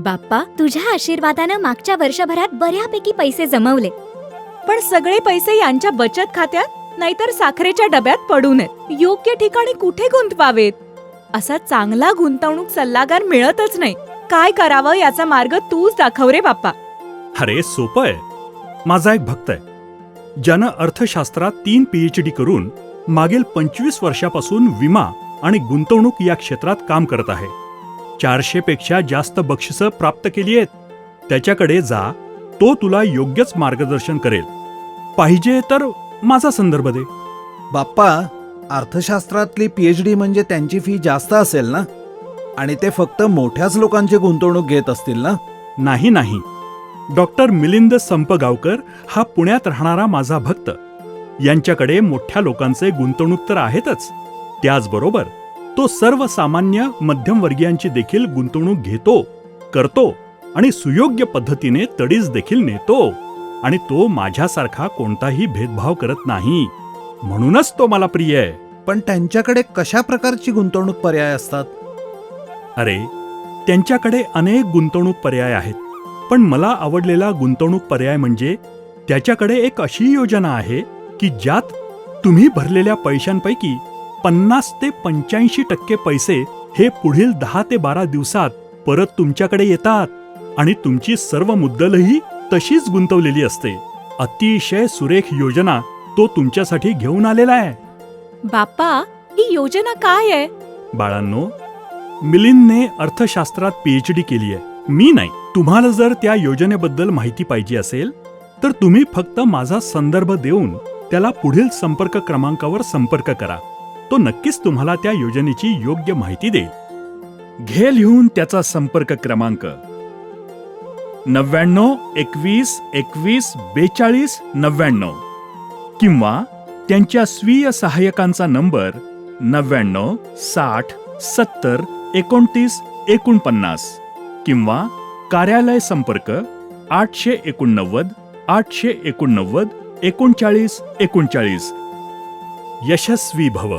बाप्पा तुझ्या आशीर्वादानं मागच्या वर्षभरात बऱ्यापैकी पैसे जमवले. पण सगळे पैसे यांच्या बचत खात्यात नाहीतर साखरेच्या डब्यात पडू नयेत योग्य ठिकाणी कुठे गुंतवावेत? असा चांगला गुंतवणूक सल्लागार मिळतच नाही. काय करावं याचा मार्ग तूच दाखव रे बाप्पा. अरे सोपं आहे. माझा एक भक्त आहे. ज्यानं अर्थशास्त्रात तीन पीएच डी करून मागील पंचवीस वर्षापासून विमा आणि गुंतवणूक या क्षेत्रात काम करत आहे. चारशे पेक्षा जास्त बक्षिसं प्राप्त केली आहेत. त्याच्याकडे जा तो तुला योग्यच मार्गदर्शन करेल. पाहिजे तर माझा संदर्भ दे. बाप्पा अर्थशास्त्रातली पीएच डी म्हणजे त्यांची फी जास्त असेल ना? आणि ते फक्त मोठ्याच लोकांची गुंतवणूक घेत असतील ना? नाही नाही. डॉक्टर मिलिंद संपगावकर हा पुण्यात राहणारा माझा भक्त. यांच्याकडे मोठ्या लोकांचे गुंतवणूक तर आहेतच. त्याचबरोबर तो सर्वसामान्य मध्यमवर्गीयांची देखील गुंतवणूक घेतो करतो आणि सुयोग्य पद्धतीने तडीस देखील नेतो आणि तो माझ्यासारखा कोणताही भेदभाव करत नाही. म्हणूनच तो मला प्रिय आहे. पण त्यांच्याकडे कशा प्रकारची गुंतवणूक पर्याय असतात? अरे त्यांच्याकडे अनेक गुंतवणूक पर्याय आहेत पण मला आवडलेला गुंतवणूक पर्याय म्हणजे त्याच्याकडे एक अशी योजना आहे की ज्यात तुम्ही भरलेल्या पैशांपैकी पन्नास ते पंच्याऐंशी टक्के पैसे हे पुढील दहा ते बारा दिवसात परत तुमच्याकडे येतात. आणि तुमची सर्व मुद्दलही तशीच गुंतवलेली असते. अतिशय सुरेख योजना तो तुमच्यासाठी घेऊन आलेला आहे. बाप्पा ही योजना काय आहे? बाळांनो मिलिंदने अर्थशास्त्रात पीएच डी केली आहे. मी नाही. तुम्हाला जर त्या योजनेबद्दल माहिती पाहिजे असेल तर तुम्ही फक्त माझा संदर्भ देऊन त्याला पुढील संपर्क क्रमांकावर संपर्क करा. तो नक्कीच तुम्हाला त्या योजनेची योग्य माहिती देईल. घे लिहून त्याचा संपर्क क्रमांक. नव्याण्णव एकवीस एकवीस बेचाळीस नव्याण्णव किंवा त्यांच्या स्वीय सहाय्यकांचा नंबर नव्याण्णव साठ सत्तर एकोणतीस एकोणपन्नास किंवा कार्यालय संपर्क आठशे एकोणनव्वद आठशे एकोणनव्वद एकोणचाळीस एकोणचाळीस. यशस्वी भव.